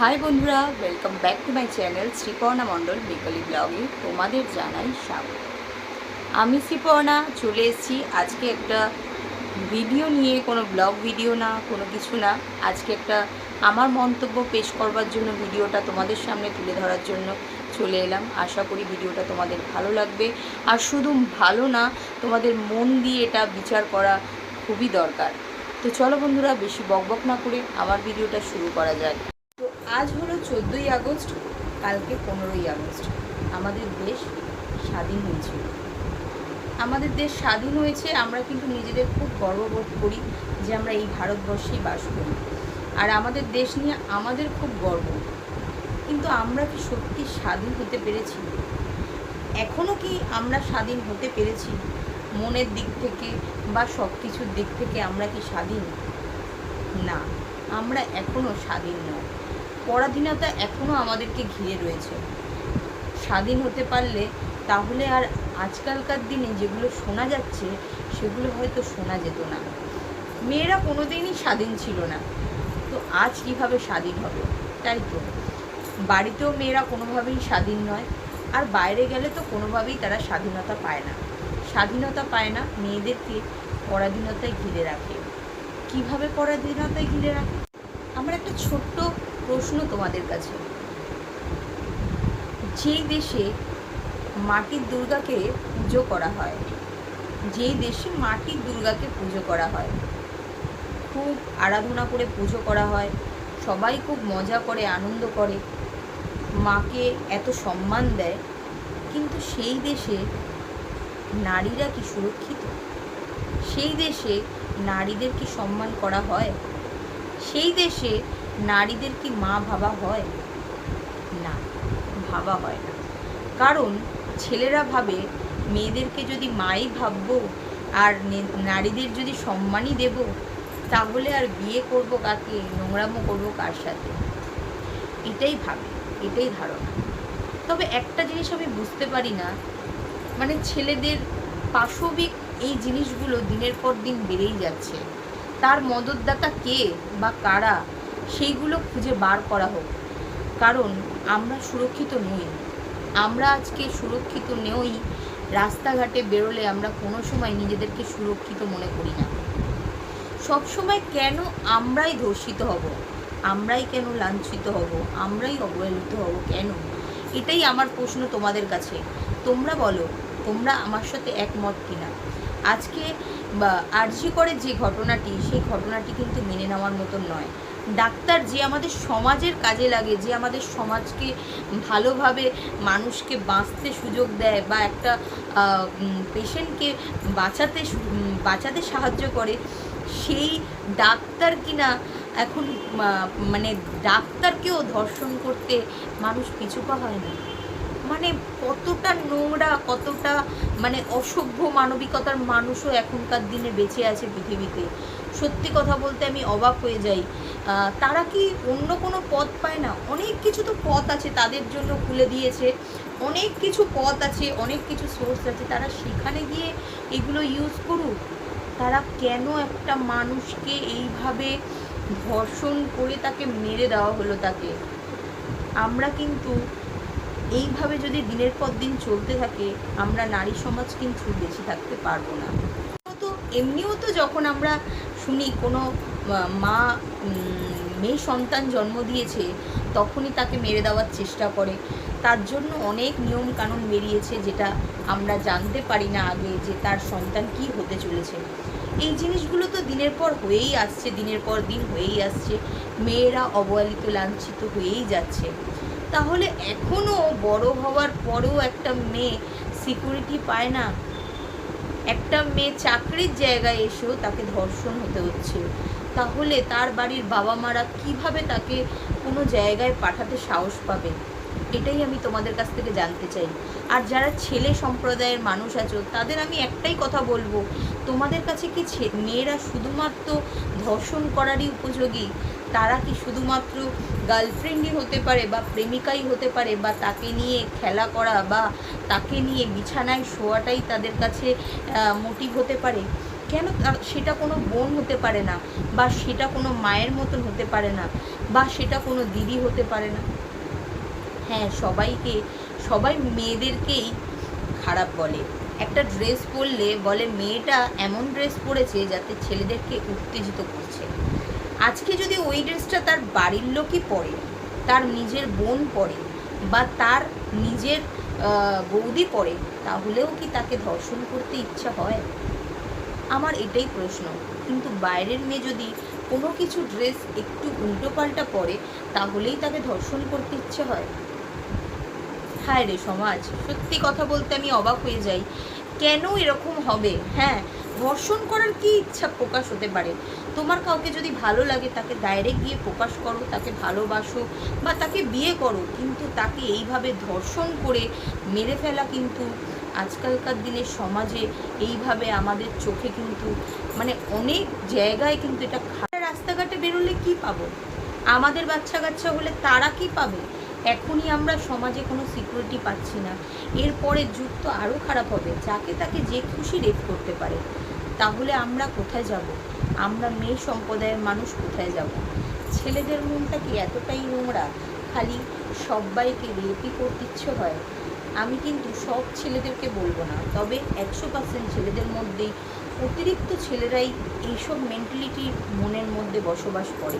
High বন্ধুরা welcome back to my channel Sriparna Mondal বিকলি ব্লগে তোমাদের জানাই স্বাগত। আমি শ্রীপর্ণা চলে এসেছি আজকে একটা ভিডিও নিয়ে, কোনো ব্লগ ভিডিও না, কোনো কিছু না। আজকে একটা আমার মন্তব্য পেশ করবার জন্য ভিডিওটা তোমাদের সামনে তুলে ধরার জন্য চলে এলাম। আশা করি ভিডিওটা তোমাদের ভালো লাগবে। আর শুধু ভালো না, তোমাদের মন দিয়ে এটা বিচার করা খুবই দরকার। তো চলো বন্ধুরা, বেশি বকবক না করে আমার ভিডিওটা শুরু করা যায় আজ হলো চোদ্দোই আগস্ট, কালকে পনেরোই আগস্ট। আমাদের দেশ স্বাধীন হয়েছিল আমাদের দেশ স্বাধীন হয়েছে, আমরা কিন্তু নিজেদের খুব গর্ববোধ করি যে আমরা এই ভারতবর্ষেই বাস করি। আর আমাদের দেশ নিয়ে আমাদের খুব গর্ব। কিন্তু আমরা কি সত্যি স্বাধীন হতে পেরেছি? এখনও কি আমরা স্বাধীন হতে পেরেছি? মনের দিক থেকে বা সব কিছুর দিক থেকে আমরা কি স্বাধীন? না, আমরা এখনও স্বাধীন নয়। পরাধীনতা এখনও আমাদেরকে ঘিরে রয়েছে। স্বাধীন হতে পারলে তাহলে আর আজকালকার দিনে যেগুলো শোনা যাচ্ছে, সেগুলো হয়তো শোনা যেত না। মেয়েরা কোনোদিনই স্বাধীন ছিল না। তো আজ কীভাবে স্বাধীন হবে? তাই তো। বাড়িতেও মেয়েরা কোনোভাবেই স্বাধীন নয়। আর বাইরে গেলে তো কোনোভাবেই তারা স্বাধীনতা পায় না। স্বাধীনতা পায় না, মেয়েদেরকে পরাধীনতায় ঘিরে রাখে। কীভাবে পরাধীনতায় ঘিরে রাখে? আমার একটা ছোট্ট প্রশ্ন তোমাদের কাছে। যেই দেশে মাটির দুর্গাকে পুজো করা হয়, যেই দেশে মাটির দুর্গাকে পুজো করা হয়, খুব আরাধনা করে পুজো করা হয়, সবাই খুব মজা করে, আনন্দ করে, মাকে এত সম্মান দেয়, কিন্তু সেই দেশে নারীরা কি সুরক্ষিত? সেই দেশে নারীদের কি সম্মান করা হয়? সেই দেশে নারীদের কি মা ভাবা হয়? না ভাবা হয় না। কারণ ছেলেরা ভাবে মেয়েদেরকে যদি মাই ভাববো আর নারীদের যদি সম্মানই দেব, তাহলে আর বিয়ে করব কাকে? নোংরামো করব কার সাথে? এটাই ভাবে, এটাই ধারণা। তবে একটা জিনিস আমি বুঝতে পারি না মানে ছেলেদের পাশবিক এই জিনিসগুলো দিনের পর দিন বেড়েই যাচ্ছে। তার মদতদাতা কে বা কারা? সেইগুলো খুঁজে বার করা হোক। কারণ আমরা সুরক্ষিত নই। আমরা আজকে সুরক্ষিত নেই, রাস্তাঘাটে বেরোলে আমরা কোনো সময় নিজেদেরকে সুরক্ষিত মনে করি না। সব সময় কেন আমরাই ধর্ষিত হব? আমরাই কেন লাঞ্ছিত হব? আমরাই অবহেলিত হব কেন? এটাই আমার প্রশ্ন তোমাদের কাছে। তোমরা বলো, তোমরা আমার সাথে একমত কিনা? আজকে বা আরজি করে যে ঘটনাটি, সেই ঘটনাটি কিন্তু মেনে নেওয়ার মতন নয়। ডাক্তার যে আমাদের সমাজের কাজে লাগে, যে আমাদের সমাজকে ভালোভাবে মানুষকে বাঁচতে সুযোগ দেয় বা একটা পেশেন্টকে বাঁচাতে বাঁচাতে সাহায্য করে, সেই ডাক্তার কিনা এখন মানে ডাক্তারকেও ধর্ষণ করতে মানুষ পিছুপা হয় না। মানে কতটা নোংরা, কতটা মানে অসভ্য মানবিকতার মানুষও এখনকার দিনে বেঁচে আছে পৃথিবীতে। সত্যি কথা বলতে আমি অবাক হয়ে যাই। তারা কি অন্য কোনো পথ পায় না? অনেক কিছু তো পথ আছে তাদের জন্য খুলে দিয়েছে। অনেক কিছু পথ আছে, অনেক কিছু সোর্স আছে। তারা সেখানে গিয়ে এগুলো ইউজ করুক। তারা কেন একটা মানুষকে এইভাবে ধর্ষণ করে তাকে মেরে দেওয়া হলো তাকে? আমরা কিন্তু এইভাবে যদি দিনের পর দিন চলতে থাকে, আমরা নারী সমাজ কিন্তু বেঁচে থাকতে পারব না। তো এমনিও তো যখন আমরা শুনি কোনো মা মেয়ে সন্তান জন্ম দিয়েছে, তখনই তাকে মেরে দেওয়ার চেষ্টা করে। তার জন্য অনেক নিয়ম কানুন বেরিয়েছে যেটা আমরা জানতে পারি না আগে যে তার সন্তান কি হতে চলেছে। এই জিনিসগুলো তো দিনের পর হয়েই আসছে, দিনের পর দিন হয়েই আসছে। মেয়েরা অবহেলিত, লাঞ্ছিত হয়েই যাচ্ছে। তাহলে এখনও বড় হওয়ার পরেও একটা মেয়ে সিকিউরিটি পায় না? একটা মেয়ে চাকরির জায়গায় এসেও তাকে ধর্ষণ হতে হচ্ছে। তাহলে তার বাড়ির বাবা মারা কীভাবে তাকে কোনো জায়গায় পাঠাতে সাহস পাবে? এটাই আমি তোমাদের কাছ থেকে জানতে চাই। আর যারা ছেলে সম্প্রদায়ের মানুষ আছো, তাদের আমি একটাই কথা বলব। তোমাদের কাছে কি মেয়েরা শুধুমাত্র ধর্ষণ করারই উপযোগী? তারা কি শুধুমাত্র গার্লফ্রেন্ডই হতে পারে বা প্রেমিকাই হতে পারে বা তাকে নিয়ে খেলা করা বা তাকে নিয়ে বিছানায় শোয়াটাই তাদের কাছে মোটিভ হতে পারে? কেন সেটা কোনো বোন হতে পারে না বা সেটা কোনো মায়ের মতন হতে পারে না বা সেটা কোনো দিদি হতে পারে না? হ্যাঁ সবাইকে, সবাই মেয়েদেরকেই খারাপ বলে। একটা ড্রেস পরলে বলে, মেয়েটা এমন ড্রেস পরেছে যাতে ছেলেদেরকে উত্তেজিত করছে। আজকে যদি ওই ড্রেসটা তার বাড়ির লোকই পরে, তার নিজের বোন পরে বা তার নিজের বৌদি পরে, তাহলেও কি তাকে ধর্ষণ করতে ইচ্ছা হয়? আমার এটাই প্রশ্ন। কিন্তু বাইরের মেয়ে যদি কোনো কিছু ড্রেস একটু উল্টোপাল্টা পরে, তাহলেই তাকে ধর্ষণ করতে ইচ্ছে হয়? হায় রে সমাজ, সত্যি কথা বলতে আমি অবাক হয়ে যাই। কেন এরকম হবে? হ্যাঁ ধর্ষণ করার কি ইচ্ছা প্রকাশ হতে পারে? তোমার কাউকে যদি ভালো লাগে, তাকে ডাইরেক্ট গিয়ে প্রকাশ করো, তাকে ভালোবাসো বা তাকে বিয়ে করো। কিন্তু তাকে এইভাবে ধর্ষণ করে মেরে ফেলা কিন্তু আজকালকার দিনে সমাজে এইভাবে আমাদের চোখে কিন্তু মানে অনেক জায়গায় কিন্তু এটা রাস্তাঘাটে বেরোলে কি পাবো? আমাদের বাচ্চা কাচ্চা হলে তারা কি পাবে? এখনই আমরা সমাজে কোনো সিকিউরিটি পাচ্ছি না। এরপরে যুগ তো আরও খারাপ হবে। যাকে তাকে যে খুশি রেপ করতে পারে, তাহলে আমরা কোথায় যাব? আমরা মেয়ে সম্প্রদায়ের মানুষ কোথায় যাব? ছেলেদের মনটা কি এতটাই নোংরা? খালি সবাইকে রেপই করতে ইচ্ছে হয়। আমি কিন্তু সব ছেলেদেরকে বলব না, তবে একশো পার্সেন্ট ছেলেদের মধ্যেই অতিরিক্ত ছেলেরাই এইসব মেন্টালিটি মনের মধ্যে বসবাস করে।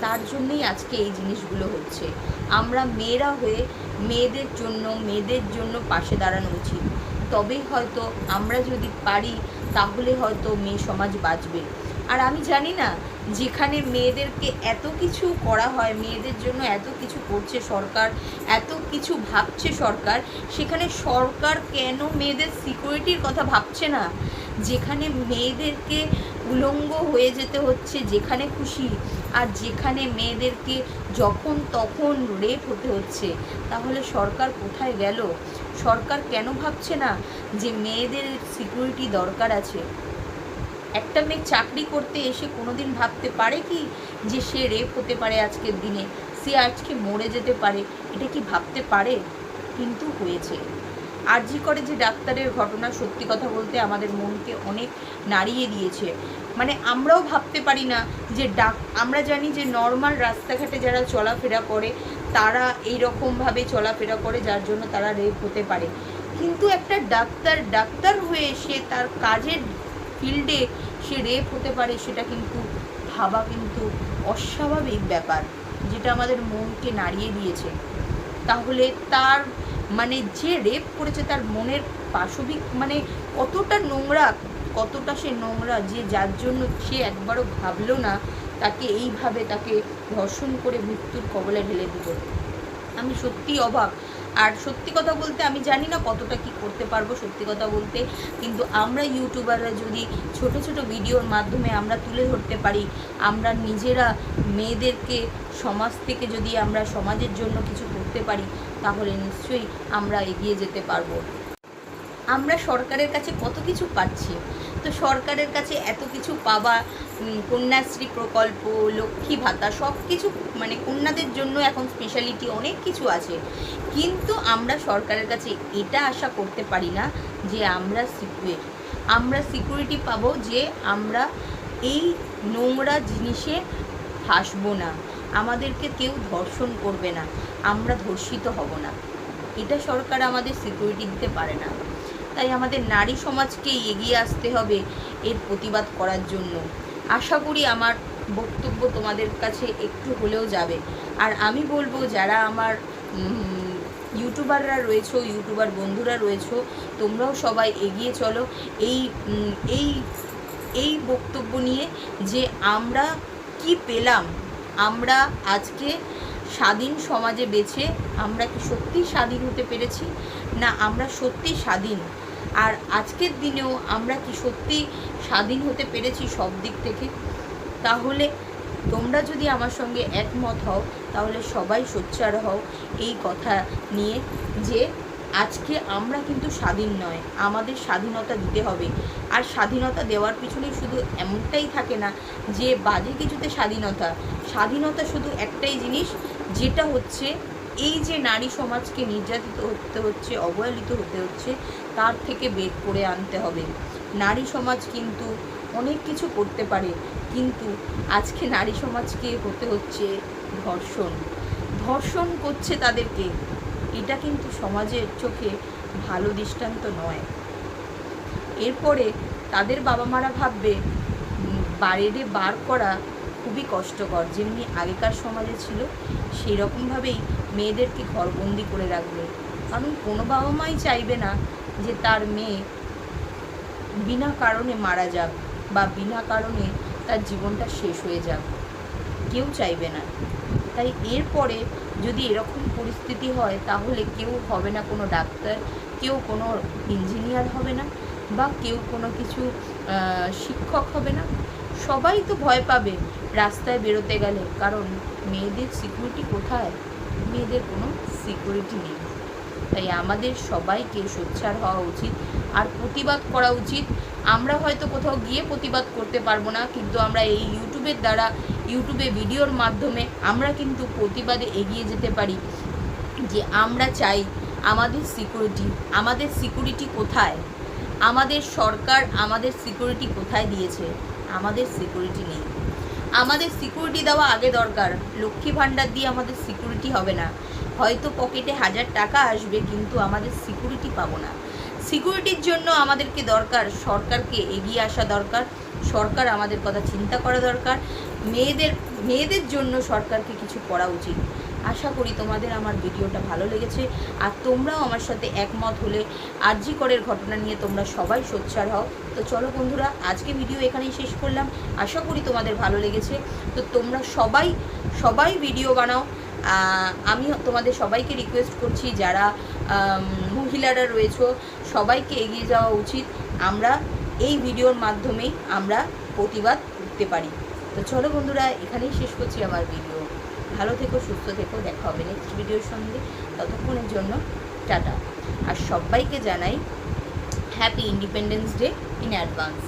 তার জন্যই আজকে এই জিনিসগুলো হচ্ছে। আমরা মেয়েরা হয়ে মেয়েদের জন্য মেয়েদের জন্য পাশে দাঁড়ানো উচিত। তবেই হয়তো আমরা যদি পারি, তাহলে হয়তো মেয়ে সমাজ বাঁচবে। আর আমি জানি না যেখানে মেয়েদেরকে এত কিছু করা হয়, মেয়েদের জন্য এত কিছু করছে সরকার, এত কিছু ভাবছে সরকার, সেখানে সরকার কেন মেয়েদের সিকিউরিটির কথা ভাবছে না? যেখানে মেয়েদেরকে উলঙ্গ হয়ে যেতে হচ্ছে, যেখানে খুশি, আর যেখানে মেয়েদেরকে যখন তখন রেপ হতে হচ্ছে, তাহলে সরকার কোথায় গেল? সরকার কেন ভাবছে না যে মেয়েদের সিকিউরিটি দরকার আছে? একটা মেয়ে চাকরি করতে এসে কোনোদিন ভাবতে পারে কি যে সে রেপ হতে পারে আজকের দিনে? সে আজকে মরে যেতে পারে। এটা কি ভাবতে পারে? কিন্তু হয়েছে। আরজি করে যে ডাক্তারের ঘটনা সত্যি কথা বলতে আমাদের মনকে অনেক নাড়িয়ে দিয়েছে। মানে আমরাও ভাবতে পারি না যে ডাক, আমরা জানি যে নর্মাল রাস্তাঘাটে যারা চলাফেরা করে, তারা এই রকমভাবে চলাফেরা করে যার জন্য তারা রেপ হতে পারে। কিন্তু একটা ডাক্তার ডাক্তার হয়ে সে তার কাজের ফিল্ডে সে রেপ হতে পারে, সেটা কিন্তু ভাবা কিন্তু অস্বাভাবিক ব্যাপার, যেটা আমাদের মনকে নাড়িয়ে দিয়েছে। তাহলে তার মানে যে রেপ করেছে তার মনের পাশবিক মানে কতটা নোংরা, কতটা সে নোংরা যে যার জন্য সে একবারও ভাবলো না, তাকে এইভাবে তাকে ধর্ষণ করে মৃত্যুর কবলে ঢেলে দিল। আমি সত্যি অবাক আর সত্যি কথা বলতে আমি জানি না কতটা কি করতে পারব সত্যি কথা বলতে, কিন্তু আমরা ইউটিউবাররা যদি ছোট ছোট ভিডিওর মাধ্যমে আমরা তুলে ধরতে পারি, আমরা নিজেরা মেয়েদেরকে সমাজ থেকে যদি আমরা সমাজের জন্য কিছু করতে পারি, তাহলে নিশ্চয়ই আমরা এগিয়ে যেতে পারব। আমরা সরকারের কাছে কত কিছু পাচ্ছি তো সরকারের কাছে এত কিছু পাওয়া কন্যাশ্রী প্রকল্প, লক্ষ্মী ভাতা সব কিছু মানে কন্যাদের জন্য এখন স্পেশালিটি অনেক কিছু আছে। কিন্তু আমরা সরকারের কাছে এটা আশা করতে পারি না যে আমরা সিকিউর আমরা সিকিউরিটি পাবো যে আমরা এই নোংরা জিনিসে ফাঁসবো না। আমাদেরকে কেউ ধর্ষণ করবে না। আমরা ধর্ষিত হব না। এটা সরকার আমাদের সিকিউরিটি দিতে পারে না। তাই আমাদের নারী সমাজকেই এগিয়ে আসতে হবে এর প্রতিবাদ করার জন্য। আশা করি আমার বক্তব্য তোমাদের কাছে একটু হলেও যাবে। আর আমি বলব, যারা আমার ইউটিউবাররা রয়েছো, ইউটিউবার বন্ধুরা রয়েছো, তোমরাও সবাই এগিয়ে চলো। এই এই এই বক্তব্য নিয়ে যে আমরা কি পেলাম, আমরা আজকে স্বাধীন সমাজে বেছে আমরা কি সত্যি স্বাধীন হতে পেরেছি? না, আমরা সত্যি স্বাধীন। আর আজকের দিনেও আমরা কি সত্যি স্বাধীন হতে পেরেছি সব দিক থেকে? তাহলে তোমরা যদি আমার সঙ্গে একমত হও, তাহলে সবাই সোচ্চার হও এই কথা নিয়ে যে আজকে আমরা কিন্তু স্বাধীন নয়, আমাদের স্বাধীনতা দিতে হবে। আর স্বাধীনতা দেওয়ার পিছনে শুধু এমনটাই থাকে না যে বাজে কিছুতে স্বাধীনতা। স্বাধীনতা শুধু একটাই জিনিস, যেটা হচ্ছে এই যে নারী সমাজকে নির্যাতিত হতে হচ্ছে, অবহেলিত হতে হচ্ছে তার থেকে বের করে আনতে হবে। নারী সমাজ কিন্তু অনেক কিছু করতে পারে, কিন্তু আজকে নারী সমাজকে হতে হচ্ছে ধর্ষণ। ধর্ষণ করছে তাদেরকে। এটা কিন্তু সমাজের চোখে ভালো দৃষ্টান্ত নয়। এরপরে তাদের বাবা মারা ভাববে বাইরে বার করা খুবই কষ্টকর। যেমনি আগেকার সমাজে ছিল সেই রকমভাবেই মেয়েদেরকে ঘরবন্দি করে রাখবে। কারণ কোনো বাবা মাই চাইবে না যে তার মেয়ে বিনা কারণে মারা যাক বা বিনা কারণে তার জীবনটা শেষ হয়ে যাক, কেউ চাইবে না। তাই এরপরে যদি এরকম পরিস্থিতি হয়, তাহলে কেউ হবে না কোনো ডাক্তার, কেউ কোনো ইঞ্জিনিয়ার হবে না বা কেউ কোনো কিছু শিক্ষক হবে না। সবাই তো ভয় পাবে রাস্তায় বেরোতে গেলে, কারণ মেয়েদের সিকিউরিটি কোথায়? মেয়েদের কোনো সিকিউরিটি নেই। তাই আমাদের সবাইকে সোচ্চার হওয়া উচিত আর প্রতিবাদ করা উচিত। আমরা হয়তো কোথাও গিয়ে প্রতিবাদ করতে পারব না, কিন্তু আমরা এই ইউটিউবের দ্বারা ইউটিউবে ভিডিওর মাধ্যমে আমরা কিন্তু প্রতিবাদে এগিয়ে যেতে পারি যে আমরা চাই আমাদের সিকিউরিটি আমাদের সিকিউরিটি কোথায়? আমাদের সরকার আমাদের সিকিউরিটি কোথায় দিয়েছে? আমাদের সিকিউরিটি নেই। আমাদের সিকিউরিটি দেওয়া আগে দরকার। লক্ষ্মী ভাণ্ডার দিয়ে আমাদের সিকিউরিটি হবে না। হয়তো পকেটে হাজার টাকা আসবে, কিন্তু আমাদের সিকিউরিটি পাবো না। সিকিউরিটির জন্য আমাদেরকে দরকার, সরকারকে এগিয়ে আসা দরকার, সরকার আমাদের কথা চিন্তা করা দরকার। মেয়েদের মেয়েদের জন্য সরকারকে কিছু করা উচিত। আশা করি তোমাদের আমার ভিডিওটা ভালো লেগেছে, আর তোমরাও আমার সাথে একমত হলে আরজি করের ঘটনা নিয়ে তোমরা সবাই সোচ্চার হও। তো চলো বন্ধুরা, আজকে ভিডিও এখানেই শেষ করলাম। আশা করি তোমাদের ভালো লেগেছে। তো তোমরা সবাই সবাই ভিডিও বানাও। আমি তোমাদের সবাইকে রিকোয়েস্ট করছি, যারা মহিলারা রয়েছে, সবাইকে এগিয়ে যাওয়া উচিত। আমরা এই ভিডিওর মাধ্যমেই আমরা প্রতিবাদ করতে পারি। তো চলো বন্ধুরা, এখানেই শেষ করছি আমার ভিডিও ভালো থেকো, সুস্থ থেকো, দেখা হবে নেক্সট ভিডিওর সঙ্গে। ততক্ষণের জন্য টাটা। আর সবাইকে জানাই happy independence day in advance